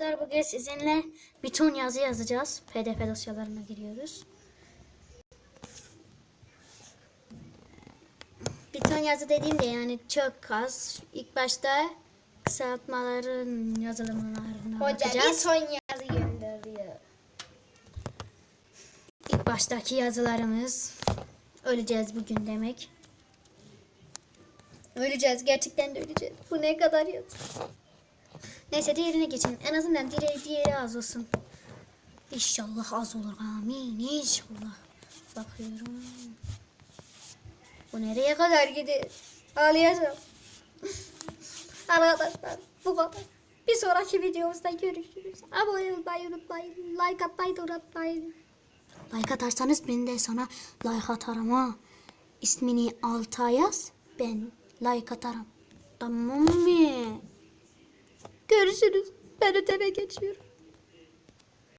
Arkadaşlar bugün sizinle bir ton yazı yazacağız. PDF dosyalarına giriyoruz. Bir ton yazı dediğimde yani çok az. İlk başta kısaltmaların yazılımlarına Hoca bir bakacağız. son yazı gönderiyor. İlk baştaki yazılarımız öleceğiz bugün demek. Öleceğiz. Gerçekten de öleceğiz. Bu ne kadar yazı. Neyse diğerine geçin. En azından diğeri, diğeri az olsun. İnşallah az olur. Amin. İnşallah. Bakıyorum. Bu nereye kadar gidiyor? Ağlayacağım. Arkadaşlar bu kadar. Bir sonraki videomuzda görüşürüz. Abone olmayı unutmayın. Like atmayı da unutmayın. Like atarsanız ben de sana like atarım ha. İsmini alta yaz. Ben like atarım. Tamam mı? Görüşürüz. Ben öteme geçiyorum.